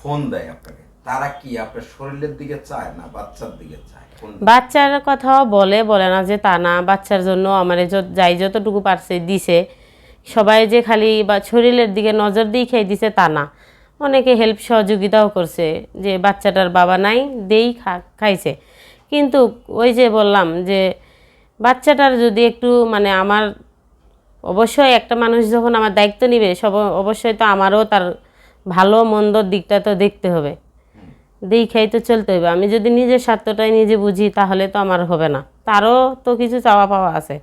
Phone দেয় আপনাকে। তারা কি আপনার শরীরের দিকে চায় না বাচ্চার দিকে চায়? বাচ্চার কথাও বলে বলে না যে তা না, বাচ্চার জন্য আমার যাই যতটুকু পারছে দিছে। সবাই যে খালি বা শরীরের দিকে নজর দিয়ে খেয়ে দিছে তা না। অনেকে হেল্প সহযোগিতাও করছে যে বাচ্চাটার বাবা নাই, দেই খাইছে। কিন্তু ওই যে বললাম যে বাচ্চাটার যদি একটু মানে আমার অবশ্যই একটা মানুষ যখন আমার দায়িত্ব নিবে, সব অবশ্যই তো আমারও তার ভালো মন্দর দিকটা তো দেখতে হবে। দেখাই তো চলতে হবে। আমি যদি নিজের স্বার্থটাই নিজে বুঝি তাহলে তো আমার হবে না। তারও তো কিছু চাওয়া পাওয়া আছে।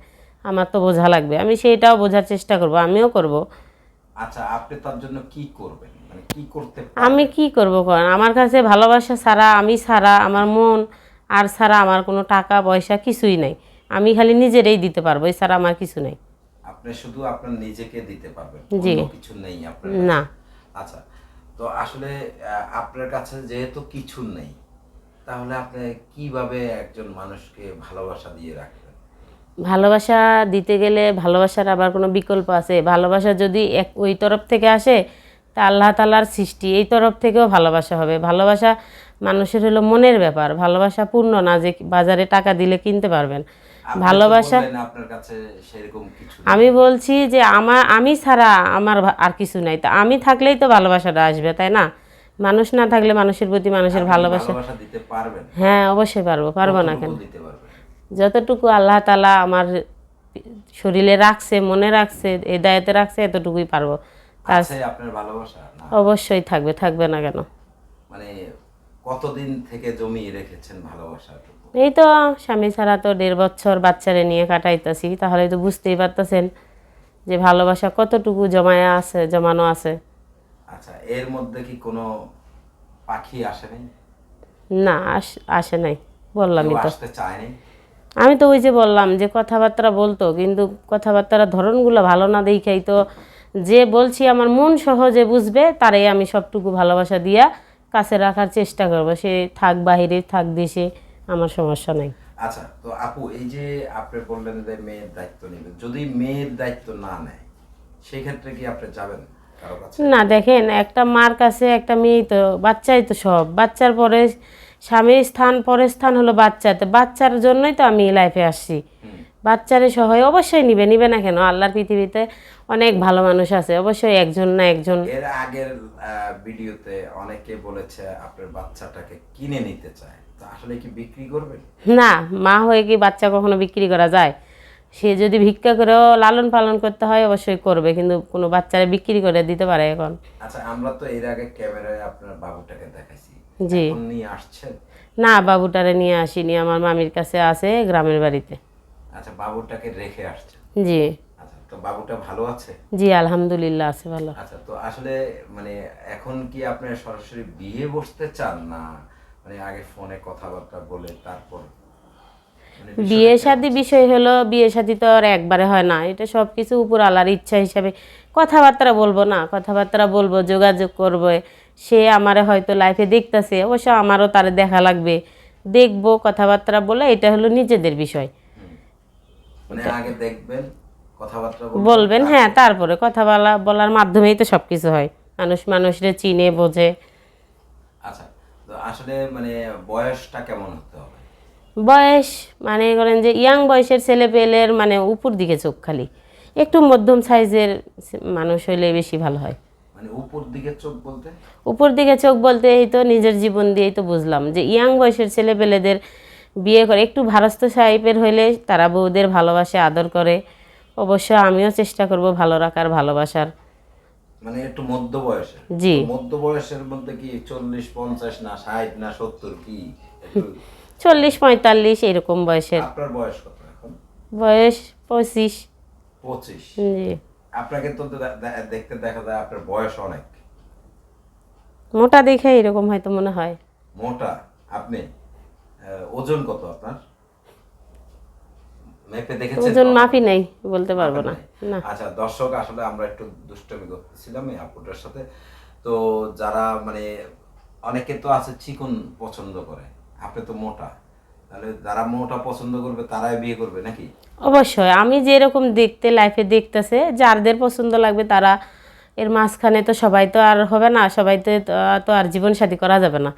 আমার তো বোঝা লাগবে। আমি সেইটাও বোঝার চেষ্টা করব আমিও করব। আচ্ছা আপনি তার জন্য কি করবেন? মানে কি করতে আমি কি করব করেন আমার কাছে ভালোবাসা ছাড়া আমি ছাড়া আমার মন আর ছাড়া আমার কোনো টাকা পয়সা কিছুই নাই। আমি খালি নিজেরই দিতে পারব এছাড়া আমার কিছু নেই। আপনি শুধু আপনার নিজেকে দিতে পারবেন জি। কিছু নেই আপনার না। আচ্ছা তো আসলে আপনার কাছে যেহেতু কিছু নেই, তাহলে আপনি কীভাবে একজন মানুষকে ভালোবাসা দিয়ে রাখবেন ভালোবাসা দিতে গেলে ভালোবাসার আবার কোনো বিকল্প আছে? ভালোবাসা যদি এক, ওই তরফ থেকে আসে, তা আল্লাহ তালার সৃষ্টি, এই তরফ থেকেও ভালোবাসা হবে। ভালোবাসা মানুষের হলো মনের ব্যাপার। ভালোবাসা পূর্ণ না যে বাজারে টাকা দিলে কিনতে পারবেন। ভালোবাসা। আমি বলছি যে আমার আমি ছাড়া আমার আর কিছু নাই। তা আমি থাকলেই তো ভালোবাসাটা আসবে তাই না? মানুষ না থাকলে মানুষের প্রতি মানুষের ভালোবাসা ভালোবাসা হ্যাঁ অবশ্যই পারব পারব না কেন? যতটুকু আল্লাহ তালা আমার শরীরে রাখছে মনে রাখছে এই দায়িত্বে রাখছে এতটুকুই পারব। ভালোবাসা না? অবশ্যই থাকবে থাকবে না কেন? মানে কতদিন থেকে জমিয়ে রেখেছেন ভালোবাসাটুকু এই তো স্বামী ছাড়া তো দেড় বছর বাচ্চারে নিয়ে কাটাইতেছি তাহলে তো বুঝতেই পারতেছেন যে ভালোবাসা কতটুকু জমায় আছে জমানো আছে। আচ্ছা এর মধ্যে কি কোনো পাখি আসেনি না আস- আসে নাই বললামই তো। আমি তো ওই যে বললাম যে কথাবার্তা বলতো কিন্তু কথাবার্তার ধরনগুলো ভালো না দেখাই তো যে বলছি আমার মন সহজে বুঝবে তারাই আমি সবটুকু ভালোবাসা দিয়া কাছে রাখার চেষ্টা করব। সে থাক বাহিরে থাক দেশে আমার সমস্যা নাই। আচ্ছা তো আপু এই যে আপনি বললেন যে মেয়ের দায়িত্ব নেবেন যদি মেয়ের দায়িত্ব না নেয় সেই ক্ষেত্রে কি আপনি যাবেন না দেখেন একটা মার কাছে একটা মেয়ে তো বাচ্চাই তো সব। বাচ্চার পরে স্বামীর স্থান পরের স্থান হলো বাচ্চা। তো বাচ্চার জন্যই তো আমি লাইফে আসছি। বাচ্চারে সহায় অবশ্যই নিবে নিবে না কেন? আল্লাহর পৃথিবীতে অনেক ভালো মানুষ আছে অবশ্যই একজন না একজন। এর আগের ভিডিওতে অনেকে বলেছে আপনার বাচ্চাটাকে কিনে নিতে চায়। তো আসলে কি বিক্রি করবেন না মা হয়ে কি বাচ্চা কখনো বিক্রি করা যায়? সে যদি ভিক্ষা করেও লালন পালন করতে হয় অবশ্যই করবে কিন্তু কোনো বাচ্চারা বিক্রি করে দিতে পারে এখন। আচ্ছা আমরা তো এর আগে ক্যামেরায় আপনার বাবুটাকে দেখাইছি। জি। নিয়ে আসছেন? না বাবুটারে নিয়ে আসিনি আমার মামির কাছে আছে গ্রামের বাড়িতে। আচ্ছা বাবুটাকে রেখে আসছেন জি। আচ্ছা তো বাবুটা ভালো আছে? জি আলহামদুলিল্লাহ আছে ভালো। আচ্ছা তো আসলে মানে এখন কি আপনি সরাসরি বিয়ে বসতে চান না? মানে আগে ফোনে কথাবার্তা বলে তারপর মানে বিয়ে শাদী বিষয় হলো বিয়ে শাদী তো আর একবারে হয় না। এটা সব কিছু উপর আল্লাহর ইচ্ছা হিসাবে। কথাবার্তা বলব না কথাবার্তা বলব যোগাযোগ করবে। সে আমারে হয়তো লাইফে দেখতেছে অবশ্য আমারও তার দেখা লাগবে। দেখব কথাবার্তা বলে এটা হলো নিজেদের বিষয়। মানে আগে দেখবেন কথাবার্তা বলবেন, হ্যাঁ তারপরে কথা বলা বলার মাধ্যমেই তো সব কিছু হয়। মানুষ মানুষরে চিনে বোঝে। আচ্ছা তো আসলে মানে বয়সটা কেমন হতে হবে? বয়স মানে করেন যে ইয়াং বয়সের ছেলে পেলের মানে উপর দিকে চোখ খালি। একটু মধ্যম সাইজের মানুষ হইলে বেশি ভালো হয়। মানে উপর দিকে চোখ বলতে? উপর দিকে চোখ বলতে এই তো নিজের জীবন দিয়েই তো বুঝলাম যে ইয়াং বয়সের ছেলে পেলেদের বিয়ে করে একটু ভারস্থ সাহেবের হইলে তারা বউদের ভালোবাসে আদর করে। অবশ্য আমিও চেষ্টা করব ভালো রাখার ভালোবাসার। মানে একটু মধ্য বয়সের? জি। মধ্য বয়সের মধ্যে কি চল্লিশ পঞ্চাশ না ষাট না সত্তর কি? চল্লিশ পঁয়তাল্লিশ এরকম বয়সের। আপনার বয়স কত এখন? বয়স পঁচিশ। পঁচিশ। জি। আপনাকে তো দেখতে দেখা যায় আপনার বয়স অনেক। মোটা দেখে এরকম হয়তো মনে হয়। মোটা? আপনি? ওজন কত আপনার? মেপে দেখেছেন ওজন মাপি নেই বলতে পারব না। না। আচ্ছা দর্শক আসলে আমরা একটু দুষ্টমি করতেছিলাম এই আপুটার সাথে। তো যারা মানে অনেকে তো আছে চিকন পছন্দ করে আপনি তো মোটা। তাহলে যারা মোটা পছন্দ করবে তারাই বিয়ে করবে নাকি? অবশ্যই আমি যেরকম দেখতে লাইফে দেখতেছে যাদের পছন্দ লাগবে তারা এর মাঝখানে তো সবাই তো আর হবে না সবাই তো তো আর জীবন সাথী করা যাবে না।